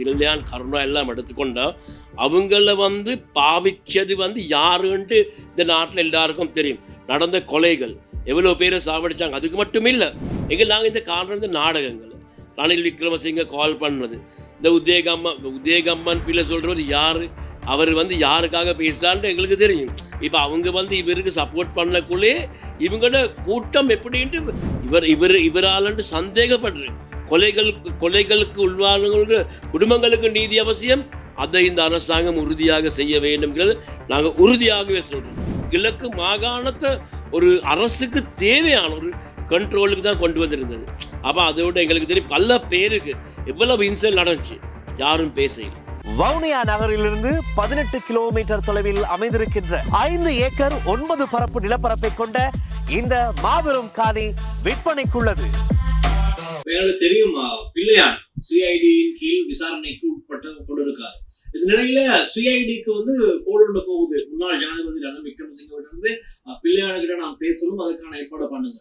வில்லியான் கருணா எல்லாம் எடுத்துக்கொண்டா அவங்கள வந்து பாவிச்சது வந்து யாருன்ட்டு இந்த நாட்டில் எல்லாருக்கும் தெரியும். நடந்த கொலைகள் எவ்வளோ பேரை சாவடிச்சாங்க அதுக்கு மட்டும் இல்லை எங்கள் நாங்கள் இந்த காண்றது நாடகங்கள். ரணில் விக்ரமசிங்க கால் பண்ணது. இந்த உதயகம்மா உதயகம்மன் பிள்ளை சொல்றது யாரு? அவர் வந்து யாருக்காக பேசுறான்னு எங்களுக்கு தெரியும். இப்போ அவங்க வந்து இவருக்கு சப்போர்ட் பண்ணக்குள்ளே இவங்களோட கூட்டம் எப்படின்ட்டு இவர் இவர் இவராலன்ட்டு சந்தேகப்படுறேன் கொலைகளுக்கு கொலைகளுக்கு உள்வானவர்களுக்கு குடும்பங்களுக்கு நீதி அவசியம். அதை இந்த அரசாங்கம் உறுதியாக செய்ய வேண்டும்ங்கிறது நாங்கள் உறுதியாகவே சொல்கிறோம் கிழக்கு மாகாணத்தை ஒரு அரசுக்கு தேவையான ஒரு கண்ட்ரோலுக்கு தான் கொண்டு வந்திருந்தது. அப்போ அதோட எங்களுக்கு தெரியும் பல பேருக்கு எவ்வளவு இன்சல் நடந்துச்சு யாரும் பேசல. வவுனியா நகரிலிருந்து பதினெட்டு கிலோமீட்டர் தொலைவில் அமைந்திருக்கின்ற ஐந்து ஏக்கர் ஒன்பது பரப்பு நிலப்பரப்பை கொண்ட இந்த மாபெரும் காணி விற்பனைக்குள்ளது. எங்களுக்கு தெரியும்? பிள்ளையான். சிஐடியின் கீழ் விசாரணைக்கு உட்பட்ட கொண்டிருக்காரு. இந்த நிலையில சிஐடிக்கு வந்து கோடுண்ட போகுது. முன்னாள் ஜனாதிபதி ரணில் விக்ரமசிங்க இருந்து அஹ், பிள்ளையானுகிட்ட நாம் பேசணும். அதற்கான ஏற்பாடு பண்ணுங்க.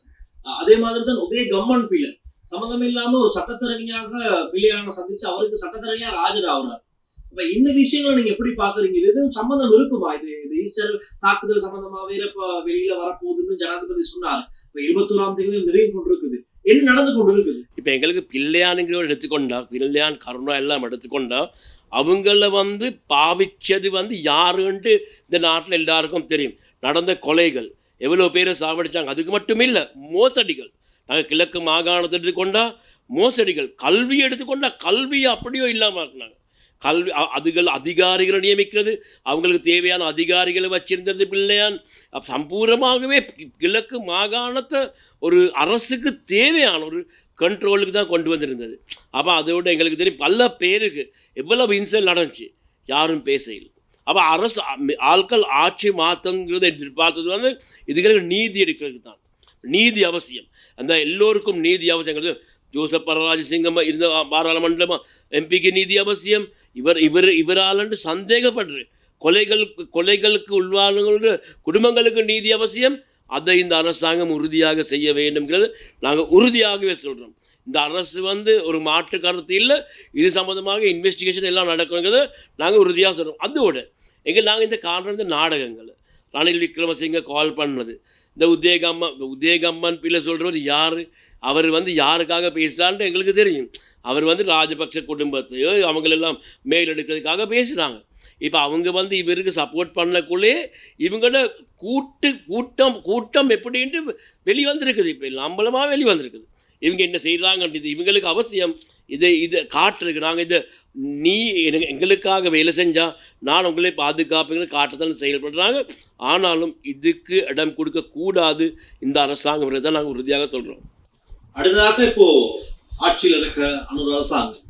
அதே மாதிரி தான் உதய கம்மன் பிள்ளை சம்மந்தம் இல்லாம ஒரு சட்டத்தரணியாக பிள்ளையான சந்திச்சு அவருக்கு சட்டத்தரணியாக ஆஜராகிறார் அப்ப இந்த விஷயங்களை நீங்க எப்படி பாக்குறீங்க? இது எதுவும் சம்பந்தம் இருக்குமா? இது இந்த ஈஸ்டர் தாக்குதல் சம்பந்தமாவே வெளியில வரப்போகுதுன்னு ஜனாதிபதி சொன்னார். இப்ப இருபத்தோராம் தேதி நிறைய கொண்டிருக்குது. என்ன நடந்து கொண்டிருக்குது? இப்போ எங்களுக்கு பிள்ளையானுங்கிறவர் எடுத்துக்கொண்டா பிள்ளையான் கருணா எல்லாம் எடுத்துக்கொண்டா அவங்கள வந்து பாவிச்சது வந்து யாருன்ட்டு இந்த நாட்டில் எல்லாருக்கும் தெரியும். நடந்த கொலைகள் எவ்வளோ பேரை சாவடித்தாங்க அதுக்கு மட்டும் இல்லை மோசடிகள். நாங்கள் கிழக்கு மாகாணத்தை எடுத்துக்கொண்டா மோசடிகள். கல்வி எடுத்துக்கொண்டால் கல்வி அப்படியோ இல்லாமல் இருந்தாங்க கல்வி அதுகள் அதிகாரிகளை நியமிக்கிறது அவங்களுக்கு தேவையான அதிகாரிகளை வச்சிருந்தது பிள்ளையான். சம்பூரமாகவே சம்பூர்ணமாகவே கி- கிழக்கு மாகாணத்தை ஒரு அரசுக்கு தேவையான ஒரு கண்ட்ரோலுக்கு தான் கொண்டு வந்திருந்தது. அப்போ அதோட எங்களுக்கு தெரியும் பல பேருக்கு எவ்வளவு இன்சல் நடந்துச்சு யாரும் பேசையில் அப்போ அரசு ஆட்கள் ஆட்சி மாற்றங்கிறத எதிர்பார்த்தது வந்து இதுக்கு நீதி எடுக்கிறதுக்கு தான். நீதி அவசியம். அந்த எல்லோருக்கும் நீதி அவசியங்கிறது ஜோசப் பரராஜசிங்கம் இருந்த பாராளுமன்ற எம்பிக்கு நீதி அவசியம். இவர் இவர் இவராலன்று சந்தேகப்படுற கொலைகள் கொலைகளுக்கு உள்வானவர்களுக்கு குடும்பங்களுக்கு நீதி அவசியம். அதை இந்த அரசாங்கம் உறுதியாக செய்ய வேண்டும்ங்கிறது நாங்கள் உறுதியாகவே சொல்கிறோம் இந்த அரசு வந்து ஒரு மாற்று கருத்து இல்லை இது சம்மந்தமாக இன்வெஸ்டிகேஷன் எல்லாம் நடக்குங்கிறத நாங்கள் உறுதியாக சொல்கிறோம் அதோட எங்கள் நாங்கள் இந்த காரணம் இந்த நாடகங்கள் ரணில் விக்ரமசிங்க கால் பண்ணது. இந்த உதயகம்மா உதயகம்மன் பிள்ளை சொல்கிறவர் யார்? அவர் வந்து யாருக்காக பேசுகிறான்ட்டு எங்களுக்கு தெரியும். அவர் வந்து ராஜபக்ச குடும்பத்தையோ அவங்களெல்லாம் மேலெடுக்கிறதுக்காக பேசுகிறாங்க இப்போ அவங்க வந்து இவருக்கு சப்போர்ட் பண்ணக்குள்ளே இவங்களோட கூட்டு கூட்டம் கூட்டம் எப்படின்ட்டு வெளி வந்திருக்குது. இப்போ நம்மளமாக வெளி வந்திருக்குது. இவங்க என்ன செய்கிறாங்கன்றது இவங்களுக்கு அவசியம். இதை இதை காட்டுறதுக்கு நாங்கள் இதை நீ எனக்கு எங்களுக்காக வேலை செஞ்சால் நான் உங்களை பாதுகாப்புங்கிற காட்டுறதான் செயல்படுறாங்க. ஆனாலும் இதுக்கு இடம் கொடுக்கக்கூடாது இந்த அரசாங்கம் தான் நாங்கள் உறுதியாக சொல்கிறோம் அடுத்ததாக இப்போ ஆட்சியில் இருக்க அனுர் அரசாங்கம்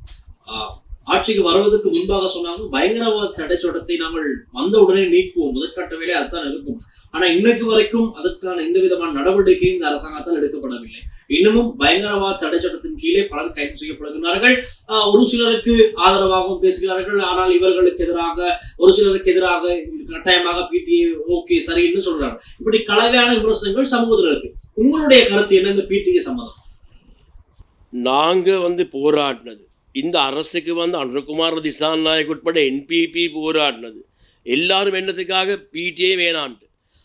ஆட்சிக்கு வருவதற்கு முன்பாக சொன்னாங்க பயங்கரவாத தடைச்சட்டத்தை நாங்கள் வந்த உடனே நீக்குவோம் முதற்கட்ட வேலை அதுதான் இருக்கும். ஆனா இன்னைக்கு வரைக்கும் அதற்கான எந்த விதமான நடவடிக்கையும் இந்த அரசாங்கத்தால் எடுக்கப்படவில்லை. இன்னமும் பயங்கரவாத தடைச்சட்டத்தின் கீழே பலர் கைது செய்யப்படுகிறார்கள் ஆஹ், ஒரு சிலருக்கு ஆதரவாகவும் பேசுகிறார்கள். ஆனால் இவர்களுக்கு எதிராக ஒரு சிலருக்கு எதிராக கட்டாயமாக பிடிஏ ஓகே சரின்னு சொல்றாங்க. இப்படி கலவையான விமர்சனங்கள் சமூகத்தில் இருக்கு. உங்களுடைய கருத்து என்ன? இந்த பிடிஏ சம்மதம் நாங்க வந்து போராடினது. இந்த அரசுக்கு வந்து அனுகுமார் திசான் நாயக் உட்பட என்பிபி போராடினது. எல்லாரும் என்னத்துக்காக? பிடிஐ வேணான்ட்டு.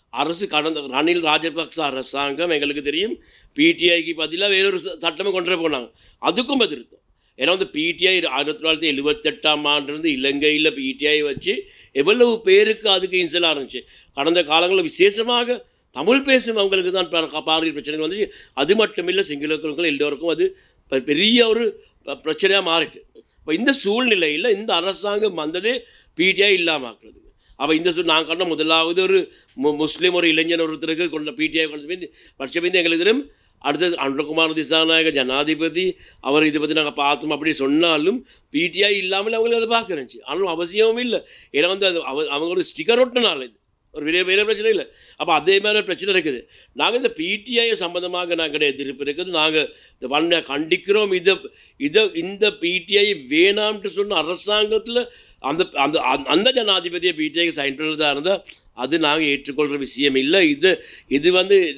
அரசு கடந்த ரணில் ராஜபக்ச அரசாங்கம் எங்களுக்கு தெரியும். பிடிஐக்கு பதிலாக வேறொரு சட்டமும் சட்டமே கொண்டு போனாங்க. அதுக்கும் எதிர்த்தோம். ஏன்னா வந்து பிடிஐ ஆயிரத்தி தொள்ளாயிரத்தி எழுபத்தெட்டாம் ஆண்டுலேருந்து இலங்கையில் பிடிஐ வச்சு எவ்வளவு பேருக்கு அதுக்கு இன்சலாக இருந்துச்சு கடந்த காலங்களில் விசேஷமாக தமிழ் பேசும் அவங்களுக்கு தான் பா- பிரச்சனைகள் வந்துச்சு. அது மட்டும் இல்லை சிங்களர்கள் எல்லோருக்கும் அது பெரிய ஒரு பிரச்சனையாக மாறிட்டு. இப்போ இந்த சூழ்நிலையில் இந்த அரசாங்கம் வந்ததே பிடிஐ இல்லாமல் ஆக்குறதுக்கு அப்போ இந்த சூழ் நான் கண்ட முதலாவது ஒரு மு முஸ்லீம் ஒரு இளைஞன் ஒருத்தருக்கு கொண்ட பிடிஐ கொண்டு பட்சபிந்து எங்களுக்கு தெரியும் அடுத்தது அன்றகுமார் திசாநாயக ஜனாதிபதி அவர் இதை பற்றி நாங்கள் பார்த்தோம் அப்படி சொன்னாலும் பிடிஐ இல்லாமல் அவங்களுக்கு அதை பார்க்குறேன் ஆனாலும் அவசியமும் இல்லை. ஏன்னா வந்து அது அவ அவங்க ஒரு ஸ்டிக்கர் ஒட்டினால இது ஒரு பெரிய பெரிய பிரச்சனை இல்லை. அப்போ அதே மாதிரி ஒரு பிரச்சனை இருக்குது. நாங்கள் இந்த பிடிஐ சம்மந்தமாக நாங்கள் எதிர்ப்பு இருக்குது. நாங்கள் இந்த வன்மையை கண்டிக்கிறோம். இதை இதை இந்த பிடிஐ வேணாம்ட்டு சொன்ன அரசாங்கத்தில் அந்த அந்த அந்த- அந்த ஜனாதிபதியை பிடிஐக்கு சைன் பண்ணுறதா இருந்தால் அது நாங்கள் ஏற்றுக்கொள்கிற விஷயம் இல்லை. இது இது வந்து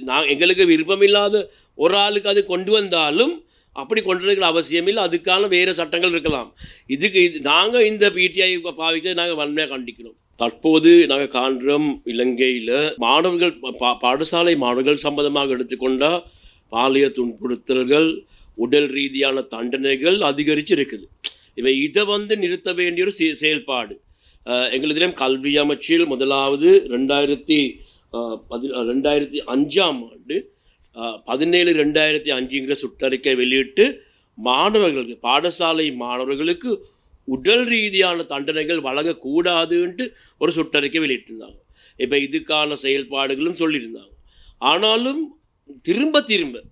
நான் எங்களுக்கு விருப்பம் இல்லாத ஒரு ஆளுக்கு அது கொண்டு வந்தாலும் அப்படி கொண்டிருக்கிற அவசியம் இல்லை. அதுக்கான வேறு சட்டங்கள் இருக்கலாம். இதுக்கு இது நாங்கள் இந்த பிடிஐ பாவிக்க நாங்கள் வன்மையாக கண்டிக்கிறோம். தற்போது நாங்கள் காண்கிறோம் இலங்கையில் மாணவர்கள் பா- பாடசாலை மாணவர்கள் சம்பந்தமாக எடுத்துக்கொண்டால் பாலிய துன்புறுத்தல்கள் உடல் ரீதியான தண்டனைகள் அதிகரித்து இருக்குது இவை இதை வந்து நிறுத்த வேண்டிய ஒரு செயல்பாடு. அஹ் கல்வி அமைச்சில் முதலாவது ரெண்டாயிரத்தி பதி ரெண்டாயிரத்தி அஞ்சாம் ஆண்டு பதினேழு ரெண்டாயிரத்தி அஞ்சுங்கிற சுற்றறிக்கை வெளியிட்டு மாணவர்களுக்கு பாடசாலை மாணவர்களுக்கு உடல் ரீதியான தண்டனைகள் வழங்கக்கூடாதுன்ட்டு ஒரு சுற்றறிக்கை வெளியிட்டிருந்தாங்க. இப்போ இதுக்கான செயல்பாடுகளும் சொல்லியிருந்தாங்க. ஆனாலும் திரும்ப திரும்ப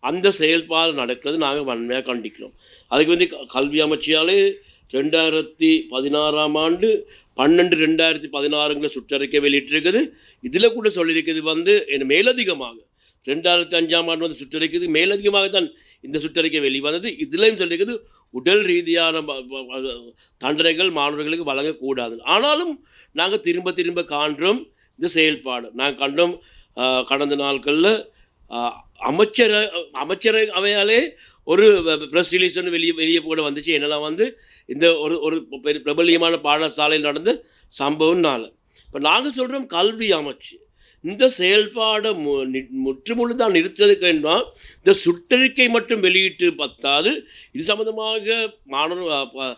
அந்த செயல்பாடு நடக்கிறது நாங்கள் வன்மையாக கண்டிக்கிறோம். அதுக்கு வந்து க- கல்வி அமைச்சியாலே ரெண்டாயிரத்தி பதினாறாம் ஆண்டு பன்னெண்டு ரெண்டாயிரத்தி பதினாறுங்கிற சுற்றறிக்கை வெளியிட்டிருக்குது. இதில் கூட சொல்லியிருக்குது வந்து என்ன மேலதிகமாக. ரெண்டாயிரத்தி அஞ்சாம் ஆண்டு வந்து சுற்றறிக்கிறது மேலதிகமாக தான் இந்த சுற்றறிக்கை வெளிவந்தது. இதுலேயும் சொல்லியிருக்குது உடல் ரீதியான தண்டனைகள் மாணவர்களுக்கு வழங்கக்கூடாது. ஆனாலும் நாங்கள் திரும்ப திரும்ப காண்றோம் இந்த செயல்பாடு. நாங்கள் கண்டோம் கடந்த நாட்களில் அமைச்சர அமைச்சரை அவையாலே ஒரு ப்ரெஸ் ரிலீஸ் ஒன்று வெளியே வெளியே கூட வந்துச்சு. என்னெல்லாம் வந்து இந்த ஒரு ஒரு பிரபலியமான பாடசாலையில் நடந்த சம்பவம்னால. இப்போ நாங்கள் சொல்கிறோம் கல்வி அமைச்சு. இந்த செயல்பாடை மு நி- முற்றுமுழுதாக நிறுத்துறதுக்கு என்றால் இந்த சுற்றறிக்கை மட்டும் வெளியிட்டு பத்தாது. இது சம்மந்தமாக மாணவர்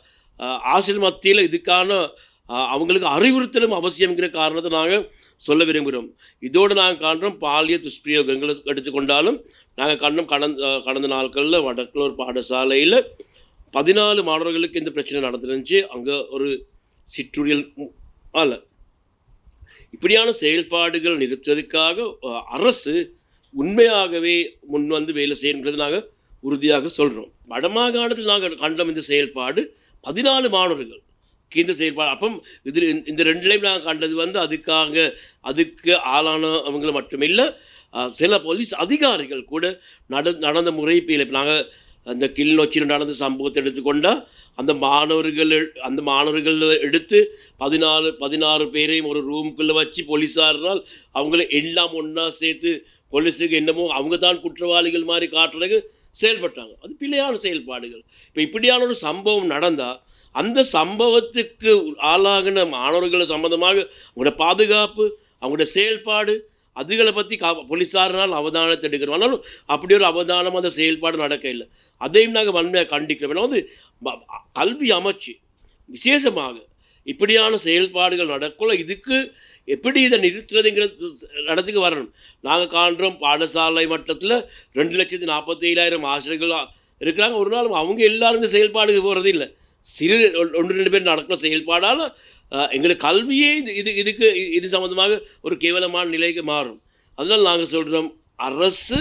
ஆசிரியர் மத்தியில் இதுக்கான அவங்களுக்கு அறிவுறுத்தலும் அவசியங்கிற காரணத்தை நாங்கள் சொல்ல விரும்புகிறோம். இதோடு நாங்கள் காண்றோம் பாலிய துஷ்பிரயோகங்களை எடுத்துக்கொண்டாலும் நாங்கள் கண்டோம் கடந்த கடந்த நாட்களில் வடக்குளூர் பாடசாலையில் பதினாலு மாணவர்களுக்கு இந்த பிரச்சனை நடந்துருந்துச்சு. அங்கே ஒரு சிற்றுரியல் அல்ல இப்படியான செயல்பாடுகள் நிறுத்துவதற்காக அரசு உண்மையாகவே முன் வந்து வேலை செய்யணுன்றது நாங்கள் உறுதியாக சொல்கிறோம் வடமாகாணத்தில் நாங்கள் கண்டோம் இந்த செயல்பாடு. பதினாலு மாணவர்கள் இந்த செயல்பாடு. அப்போ இது இந்த ரெண்டுலேயும் நாங்கள் கண்டது வந்து அதுக்காக அதுக்கு ஆளானவங்களை மட்டுமில்லை சில போலீஸ் அதிகாரிகள் கூட நட நடந்த முறை இப்போ நாங்கள் அந்த கிளிநொச்சியில் நடந்த சம்பவத்தை எடுத்துக்கொண்டால் அந்த மாணவர்கள் அந்த மாணவர்கள் எடுத்து பதினாலு பதினாறு பேரையும் ஒரு ரூமுக்குள்ளே வச்சு போலீஸாரினால் அவங்கள எல்லாம் ஒன்றா சேர்த்து போலீஸுக்கு என்னமோ அவங்க தான் குற்றவாளிகள் மாதிரி காட்டுறதுக்கு செயல்பட்டாங்க. அது பிள்ளையான செயல்பாடுகள். இப்போ இப்படியான ஒரு சம்பவம் நடந்தால் அந்த சம்பவத்துக்கு ஆளாகின மாணவர்கள் சம்மந்தமாக அவங்களோட பாதுகாப்பு அவங்களோட செயல்பாடு அதுகளை பற்றி கா போலீஸாரினால் அவதானத்தை எடுக்கிறோம். ஆனாலும் அப்படி ஒரு அவதானம் அந்த செயல்பாடு நடக்க இல்லை அதையும் நாங்கள் வன்மையாக கண்டிக்கிறோம். ஏன்னா வந்து கல்வி அமைச்சு விசேஷமாக இப்படியான செயல்பாடுகள் நடக்கல இதுக்கு எப்படி இதை நிறுத்துறதுங்கிறது இடத்துக்கு வரணும். நாங்கள் காண்றோம் பாடசாலை மட்டத்தில் ரெண்டு லட்சத்தி நாற்பத்தி ஏழாயிரம் ஆசிரியர்கள் இருக்கிறாங்க. ஒரு நாள் அவங்க எல்லாருமே செயல்பாடு செயல்பாடுக்கு போகிறது இல்லை. சிறு ஒன்று ரெண்டு பேர் நடக்கிற செயல்பாடால் எங்களுக்கு கல்வியே இது இது இதுக்கு இது சம்மந்தமாக ஒரு கேவலமான நிலைக்கு மாறும். அதனால் நாங்கள் சொல்கிறோம் அரசு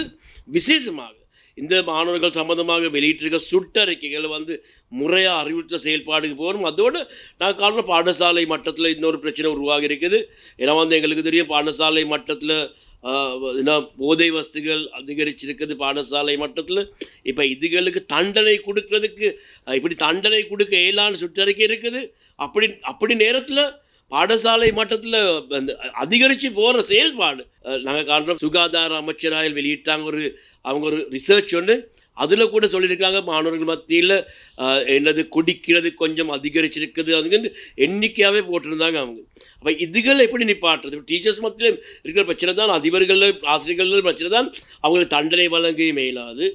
விசேஷமாக இந்த மாணவர்கள் சம்பந்தமாக வெளியிட்டிருக்க சுட்டறிக்கைகள் வந்து முறையாக அறிவுறுத்த செயல்பாடுக்கு போகணும். அதோடு நான் காரணம் பாடசாலை மட்டத்தில் இன்னொரு பிரச்சனை உருவாகி இருக்குது. ஏன்னா வந்து எங்களுக்கு தெரியும் பாடசாலை மட்டத்தில் என்ன போதை வஸ்துகள் அதிகரிச்சிருக்குது பாடசாலை மட்டத்தில். இப்போ இதுகளுக்கு தண்டனை கொடுக்கறதுக்கு இப்படி தண்டனை கொடுக்க இயலான்னு சுற்றறிக்கை இருக்குது. அப்படி அப்படி நேரத்தில் பாடசாலை மட்டத்தில் அந்த அதிகரித்து போகிற செயல்பாடு. நாங்கள் காண்றோம் சுகாதார அமைச்சராயில் வெளியிட்டாங்க ஒரு அவங்க ஒரு ரிசர்ச் ஒன்று அதில் கூட சொல்லியிருக்காங்க மாணவர்கள் மத்தியில் என்னது குடிக்கிறது கொஞ்சம் அதிகரிச்சிருக்குது அதுன்னு எண்ணிக்கையாகவே போட்டிருந்தாங்க அவங்க. அப்போ இதுகள் எப்படி நிப்பாட்டுறது? டீச்சர்ஸ் மத்தியில் இருக்கிற பிரச்சனை தான் அதிபர்கள் ஆசிரியர்கள் பிரச்சனை தான் அவங்களுக்கு தண்டனை வழங்க மேலாது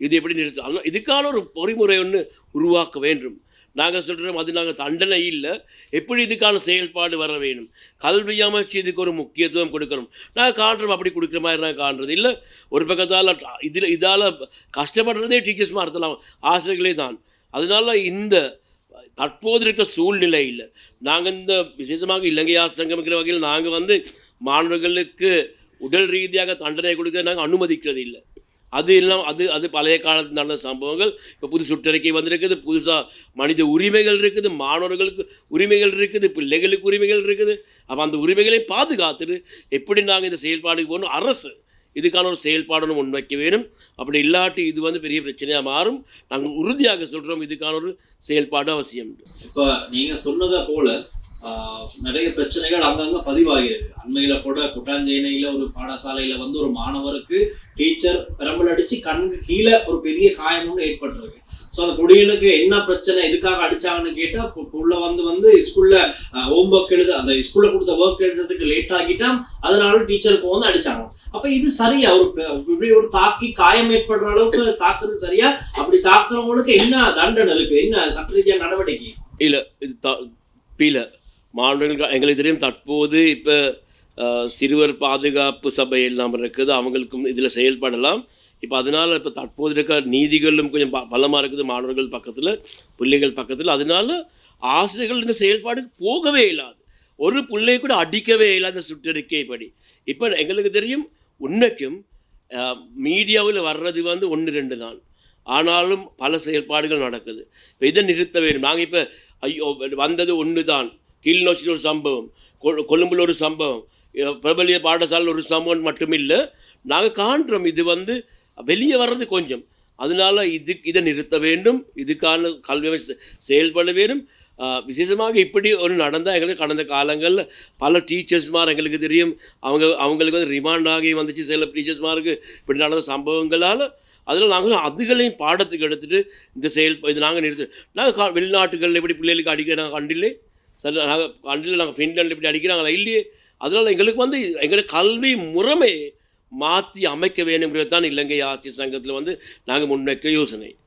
இது எப்படி நிறுத்த இதுக்கான ஒரு பொறிமுறை ஒன்று உருவாக்க வேண்டும். நாங்கள் சொல்கிறோம் அது நாங்கள் தண்டனை இல்லை. எப்படி இதுக்கான செயல்பாடு வர வேணும்? கல்வி அமைச்சு இதுக்கு ஒரு முக்கியத்துவம் கொடுக்கணும். நாங்கள் காண்றோம் அப்படி கொடுக்குற மாதிரி நாங்கள் காண்றது இல்லை. ஒரு பக்கத்தால் இதில் இதால் கஷ்டப்படுறதே டீச்சர்ஸ் மாற்றலாம் ஆசிரியர்களே தான். அதனால் இந்த தற்போது இருக்கிற சூழ்நிலையில் நாங்கள் இந்த விசேஷமாக இலங்கை ஆசங்கம்ங்கிற வகையில் நாங்கள் வந்து மாணவர்களுக்கு உடல் ரீதியாக தண்டனை கொடுக்க நாங்கள் அனுமதிக்கிறது இல்லை. அது எல்லாம் அது அது பழைய காலத்தில் நடந்த சம்பவங்கள். இப்போ புது சுற்றறிக்கை வந்திருக்குது புதுசாக மனித உரிமைகள் இருக்குது மாணவர்களுக்கு உரிமைகள் இருக்குது பிள்ளைகளுக்கு உரிமைகள் இருக்குது. அப்போ அந்த உரிமைகளை பாதுகாத்துட்டு எப்படி நாங்கள் இந்த செயல்பாடுக்கு போகணும்? அரசு இதுக்கான ஒரு செயல்பாடு முன்வைக்க வேணும். அப்படி இல்லாட்டி இது வந்து பெரிய பிரச்சனையாக மாறும். நாங்கள் உறுதியாக சொல்கிறோம் இதுக்கான ஒரு செயல்பாடு அவசியம். இப்போ நீங்கள் சொன்னதை போல நிறைய பிரச்சனைகள் அங்கங்க பதிவாகியிருக்கு அண்மையில கூட குட்டாஞ்சேனையில ஒரு பாடசாலையில வந்து ஒரு மாணவருக்கு டீச்சர் பெரம்பல் அடிச்சு கண்ணுக்கு கீழே ஒரு பெரிய காயம் ஒன்று ஏற்பட்டிருக்கு. ஸோ அந்த பொடியனுக்கு என்ன பிரச்சனை எதுக்காக அடிச்சாங்கன்னு கேட்டால் உள்ள வந்து வந்து ஸ்கூல்ல ஹோம் ஒர்க் எழுத அந்த ஸ்கூல்ல கொடுத்த ஒர்க் எழுதுறதுக்கு லேட் ஆகிட்டான் அதனால டீச்சருக்கு வந்து அடிச்சாங்க. அப்ப இது சரியா? ஒரு இப்படி ஒரு தாக்கி காயம் ஏற்படுற அளவுக்கு தாக்குறது சரியா? அப்படி தாக்குறவங்களுக்கு என்ன தண்டனை இருக்கு? என்ன சட்ட ரீதியான நடவடிக்கை? இல்லை இது பீல. மாணவர்கள் எங்களுக்கு தெரியும் தற்போது இப்போ சிறுவர் பாதுகாப்பு சபை எல்லாம் இருக்குது. அவங்களுக்கும் இதில் செயல்படலாம். இப்போ அதனால் இப்போ தற்போது இருக்க நீதிகளும் கொஞ்சம் ப பலமாக இருக்குது. மாணவர்கள் பக்கத்தில் பிள்ளைகள் பக்கத்தில். அதனால ஆசிரியர்கள் இந்த செயல்பாடுக்கு போகவே இல்லாது. ஒரு பிள்ளையை கூட அடிக்கவே இல்லாத சுற்றறிக்கைப்படி. இப்போ எங்களுக்கு தெரியும் உன்னைக்கும் மீடியாவில் வர்றது வந்து ஒன்று ரெண்டு தான். ஆனாலும் பல செயல்பாடுகள் நடக்குது. இப்போ இதை நிறுத்த வேண்டும். நாங்கள் இப்போ ஐயோ வந்தது ஒன்று தான் கிளிநொச்சியில் ஒரு சம்பவம் கொ- ஒரு சம்பவம் பிரபலிய பாடசாலையில் ஒரு சம்பவம் மட்டுமில்லை நாங்கள் காண்றோம். இது வந்து வெளியே வர்றது கொஞ்சம். அதனால இது இதை நிறுத்த வேண்டும். இதுக்கான கல்வி செயல்பட வேண்டும். விசேஷமாக இப்படி ஒரு நடந்தால் எங்களுக்கு கடந்த காலங்களில் பல டீச்சர்ஸ்மார் எங்களுக்கு தெரியும். அவங்க அவங்களுக்கு வந்து ரிமாண்ட் ஆகி வந்துச்சு. சில டீச்சர்ஸ்மாருக்கு இப்படி நடந்த சம்பவங்களால் அதில் நாங்கள் அதுகளையும் பாடத்துக்கு எடுத்துகிட்டு இந்த செயல் இது நாங்கள் நிறுத்த நாங்கள் கா வெளிநாட்டுகளில் எப்படி பிள்ளைகளுக்கு அடிக்க நாங்கள் கண்டில்லே. சரி நாங்கள் கண்டில் நாங்கள் ஃபின்லாண்டில் இப்படி அடிக்கிறாங்களா? இல்லையே. அதனால் எங்களுக்கு வந்து எங்களுடைய கல்வி முறைமை மாற்றி அமைக்க வேணுங்கிறது தான் இலங்கை ஆசிரியர் சங்கத்தில் வந்து நாங்கள் முன்வைக்க யோசனை.